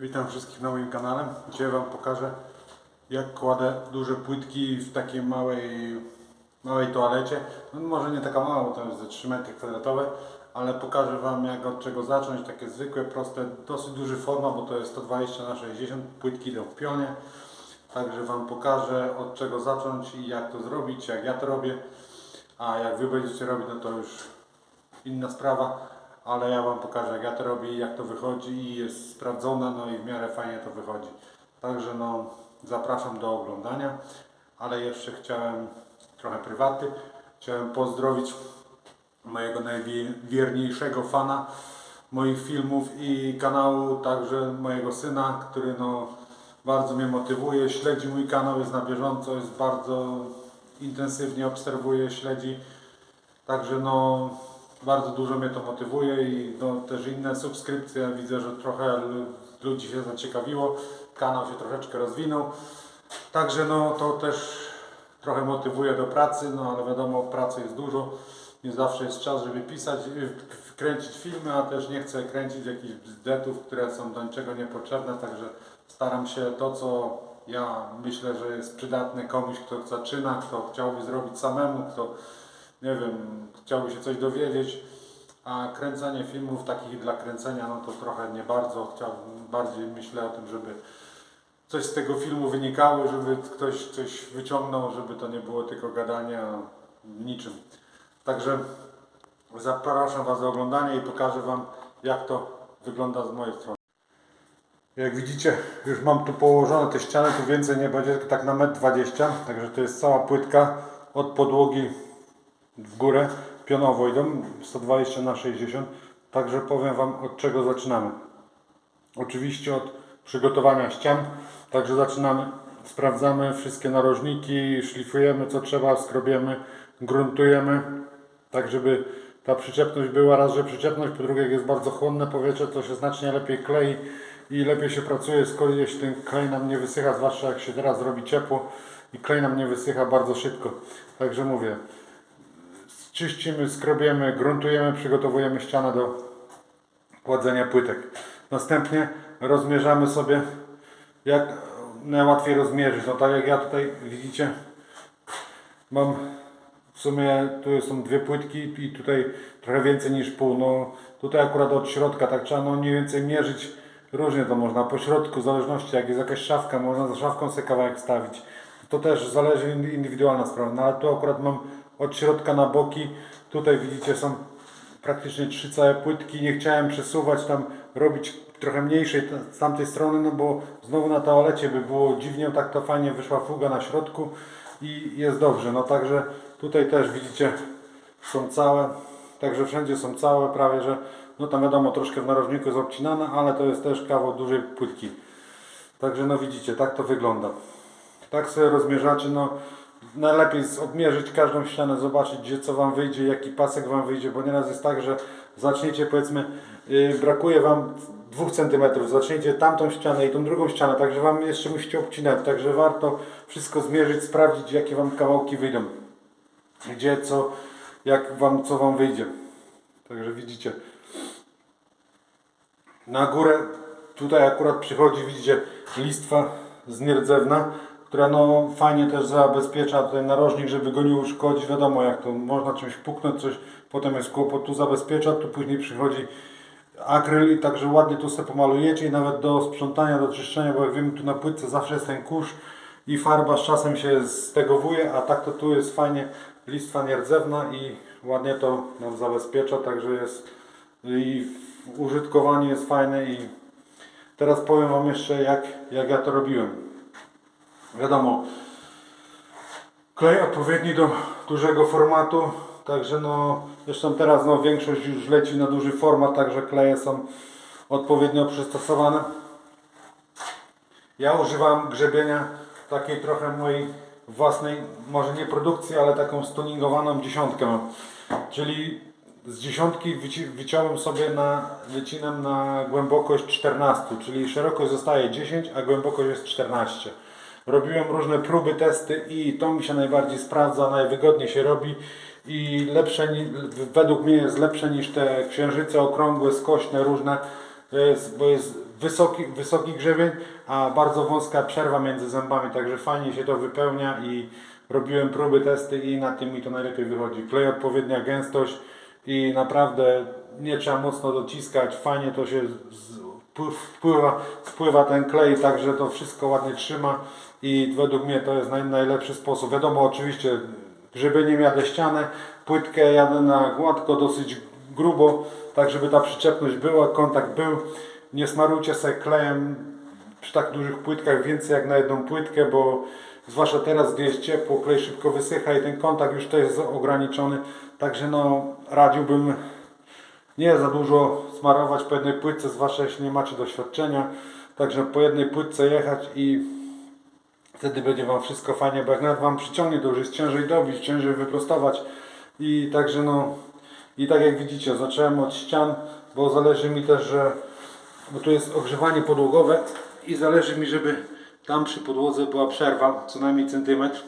Witam wszystkich na moim kanale. Dzisiaj Wam pokażę jak kładę duże płytki w takiej małej, małej toalecie. No, może nie taka mała, bo to jest ze 3 metry kwadratowe, ale pokażę Wam jak od czego zacząć. Takie zwykłe, proste, dosyć duży forma, bo to jest 120 na 60 płytki idą w pionie. Także Wam pokażę od czego zacząć i jak to zrobić, jak ja to robię. A jak Wy będziecie robić, no to już inna sprawa, ale ja Wam pokażę jak ja to robię, jak to wychodzi i jest sprawdzone, no i w miarę fajnie to wychodzi. Także no zapraszam do oglądania, ale jeszcze chciałem trochę prywaty. Chciałem pozdrowić mojego najwierniejszego fana moich filmów i kanału, także mojego syna, który no bardzo mnie motywuje, śledzi mój kanał, jest na bieżąco, jest bardzo intensywnie obserwuje, śledzi. Także no bardzo dużo mnie to motywuje i no, też inne subskrypcje. Widzę, że trochę lu- ludzi się zaciekawiło, kanał się troszeczkę rozwinął. Także no to też trochę motywuje do pracy, no ale wiadomo pracy jest dużo. Nie zawsze jest czas, żeby pisać, y, kręcić filmy, a też nie chcę kręcić jakichś bzdetów, które są do niczego niepotrzebne, także staram się to, co ja myślę, że jest przydatne komuś, kto zaczyna, kto chciałby zrobić samemu, kto nie wiem, chciałby się coś dowiedzieć, a kręcenie filmów takich dla kręcenia, no to trochę nie bardzo. Chciałbym, bardziej myślę o tym, żeby coś z tego filmu wynikało, żeby ktoś coś wyciągnął, żeby to nie było tylko gadanie o niczym. Także zapraszam Was do oglądania i pokażę Wam, jak to wygląda z mojej strony. Jak widzicie, już mam tu położone te ściany, tu więcej nie będzie, tak na metr 20, także to jest cała płytka od podłogi w górę, pionowo idą, 120 na 60, także powiem Wam od czego zaczynamy. Oczywiście od przygotowania ścian, także zaczynamy, sprawdzamy wszystkie narożniki, szlifujemy co trzeba, skrobiemy, gruntujemy, tak żeby ta przyczepność była raz, że przyczepność, po drugie jak jest bardzo chłonne powietrze, to się znacznie lepiej klei i lepiej się pracuje, skoro jeśli ten klej nam nie wysycha, zwłaszcza jak się teraz robi ciepło i klej nam nie wysycha bardzo szybko. Także mówię, czyścimy, skrobiemy, gruntujemy, przygotowujemy ścianę do kładzenia płytek. Następnie rozmierzamy sobie, jak najłatwiej rozmierzyć. No tak jak ja tutaj widzicie, mam w sumie tu są dwie płytki i tutaj trochę więcej niż pół. No tutaj akurat od środka tak trzeba no mniej więcej mierzyć. Różnie to można. Po środku, w zależności jak jest jakaś szafka, można za szafką sobie kawałek wstawić. To też zależy in- indywidualna sprawa. No ale tu akurat mam od środka na boki. Tutaj widzicie są praktycznie trzy całe płytki. Nie chciałem przesuwać tam, robić trochę mniejszej z tamtej strony, no bo znowu na toalecie by było dziwnie, tak to fajnie wyszła fuga na środku i jest dobrze. No także tutaj też widzicie są całe, także wszędzie są całe prawie, że no tam wiadomo troszkę w narożniku jest obcinane, ale to jest też kawał dużej płytki. Także no widzicie, tak to wygląda. Tak sobie rozmierzacie, no najlepiej odmierzyć każdą ścianę, zobaczyć gdzie co Wam wyjdzie, jaki pasek Wam wyjdzie, bo nieraz jest tak, że zaczniecie powiedzmy, yy, brakuje Wam 2 cm, zaczniecie tamtą ścianę i tą drugą ścianę, także Wam jeszcze musicie obcinać, także warto wszystko zmierzyć, sprawdzić jakie Wam kawałki wyjdą, gdzie co, jak Wam, co Wam wyjdzie. Także widzicie. Na górę tutaj akurat przychodzi, widzicie, listwa z nierdzewna, która no fajnie też zabezpiecza ten narożnik, żeby go nie uszkodzić. Wiadomo jak to można czymś puknąć, coś, potem jest kłopot, tu zabezpiecza, tu później przychodzi akryl i także ładnie tu sobie pomalujecie i nawet do sprzątania, do czyszczenia, bo jak wiemy tu na płytce zawsze jest ten kurz i farba z czasem się stegowuje, a tak to tu jest fajnie listwa nierdzewna i ładnie to nam zabezpiecza, także jest i użytkowanie jest fajne i teraz powiem Wam jeszcze jak, jak ja to robiłem. Wiadomo, klej odpowiedni do dużego formatu, także no zresztą teraz no większość już leci na duży format, także kleje są odpowiednio przystosowane. Ja używam grzebienia takiej trochę mojej własnej, może nie produkcji, ale taką stuningowaną dziesiątkę. Czyli z dziesiątki wyci- wyciąłem sobie na, wycinam na głębokość 14, czyli szerokość zostaje 10, a głębokość jest 14. Robiłem różne próby, testy i to mi się najbardziej sprawdza, najwygodniej się robi i lepsze, według mnie jest lepsze niż te księżyce okrągłe, skośne, różne, jest, bo jest wysoki, wysoki grzebień, a bardzo wąska przerwa między zębami, także fajnie się to wypełnia i robiłem próby, testy i na tym mi to najlepiej wychodzi. Klej odpowiednia gęstość i naprawdę nie trzeba mocno dociskać, fajnie to się wpływa, spływa ten klej, także to wszystko ładnie trzyma i według mnie to jest naj, najlepszy sposób. Wiadomo, oczywiście grzebieniem jadę ścianę, płytkę jadę na gładko, dosyć grubo, tak żeby ta przyczepność była, kontakt był. Nie smarujcie sobie klejem przy tak dużych płytkach więcej jak na jedną płytkę, bo zwłaszcza teraz, gdy jest ciepło, klej szybko wysycha i ten kontakt już to jest ograniczony. Także no, radziłbym nie za dużo smarować po jednej płytce, zwłaszcza jeśli nie macie doświadczenia. Także po jednej płytce jechać i wtedy będzie Wam wszystko fajnie, bo jak nawet Wam przyciągnie, to już jest ciężej dobić, ciężej wyprostować. I także no, i tak jak widzicie, zacząłem od ścian, bo zależy mi też, że, bo tu jest ogrzewanie podłogowe i zależy mi, żeby tam przy podłodze była przerwa, co najmniej centymetr.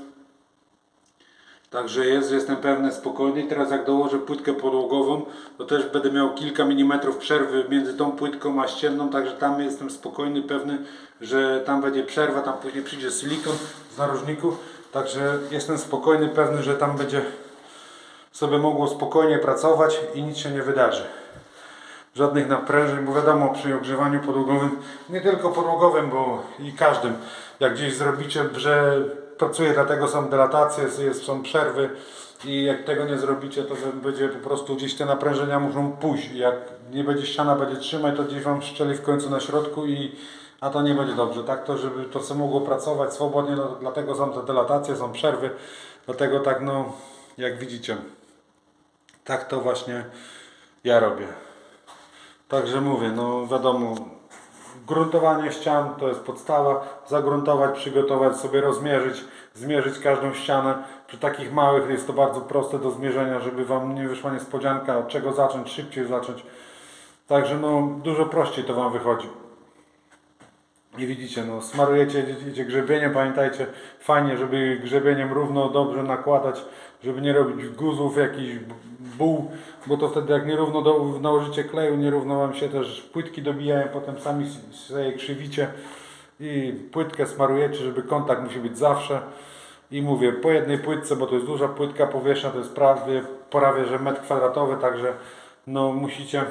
Także jest, jestem pewny spokojny. Teraz jak dołożę płytkę podłogową, to też będę miał kilka milimetrów przerwy między tą płytką a ścienną, także tam jestem spokojny, pewny, że tam będzie przerwa, tam później przyjdzie silikon z narożników. Także jestem spokojny, pewny, że tam będzie sobie mogło spokojnie pracować i nic się nie wydarzy. Żadnych naprężeń, bo wiadomo przy ogrzewaniu podłogowym, nie tylko podłogowym, bo i każdym, jak gdzieś zrobicie, że pracuje, dlatego są delatacje, jest, są przerwy i jak tego nie zrobicie, to będzie po prostu gdzieś te naprężenia muszą pójść. Jak nie będzie ściana, będzie trzymać, to gdzieś Wam szczeli w końcu na środku i a to nie będzie dobrze, tak? To żeby to sobie mogło pracować swobodnie, no, dlatego są te delatacje, są przerwy, dlatego tak no, jak widzicie, tak to właśnie ja robię. Także mówię, no wiadomo, gruntowanie ścian to jest podstawa. Zagruntować, przygotować, sobie rozmierzyć, zmierzyć każdą ścianę. Przy takich małych jest to bardzo proste do zmierzenia, żeby Wam nie wyszła niespodzianka, od czego zacząć, szybciej zacząć. Także no dużo prościej to Wam wychodzi. I widzicie, no smarujecie, idziecie grzebieniem, pamiętajcie, fajnie, żeby grzebieniem równo, dobrze nakładać, żeby nie robić guzów, jakichś b- buł, bo to wtedy jak nierówno do, nałożycie kleju, nierówno Wam się też płytki dobijają, potem sami sobie krzywicie i płytkę smarujecie, żeby kontakt musi być zawsze. I mówię, po jednej płytce, bo to jest duża płytka powierzchnia, to jest prawie, prawie że metr kwadratowy, także no musicie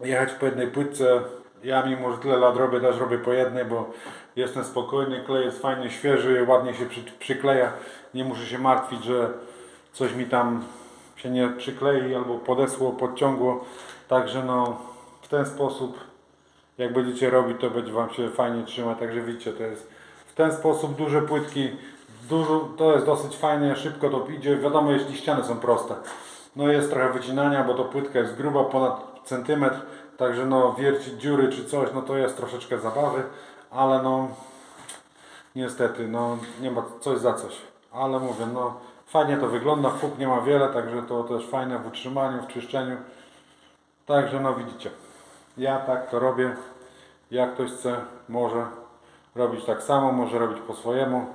jechać po jednej płytce. Ja mimo, że tyle lat robię, też robię po jednej, bo jestem spokojny, klej jest fajnie świeży, ładnie się przy, przykleja. Nie muszę się martwić, że coś mi tam się nie przyklei albo podesło, podciągło. Także no w ten sposób jak będziecie robić, to będzie Wam się fajnie trzymać. Także widzicie, to jest w ten sposób duże płytki, dużo, to jest dosyć fajnie, szybko to idzie. Wiadomo, jeśli ściany są proste. No jest trochę wycinania, bo to płytka jest gruba, ponad centymetr, także no wiercić dziury czy coś, no to jest troszeczkę zabawy, ale no niestety, no nie ma coś za coś. Ale mówię, no fajnie to wygląda, fuk nie ma wiele, także to też fajne w utrzymaniu, w czyszczeniu. Także no widzicie, ja tak to robię. Jak ktoś chce, może robić tak samo, może robić po swojemu.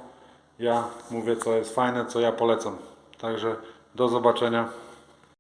Ja mówię, co jest fajne, co ja polecam. Także do zobaczenia.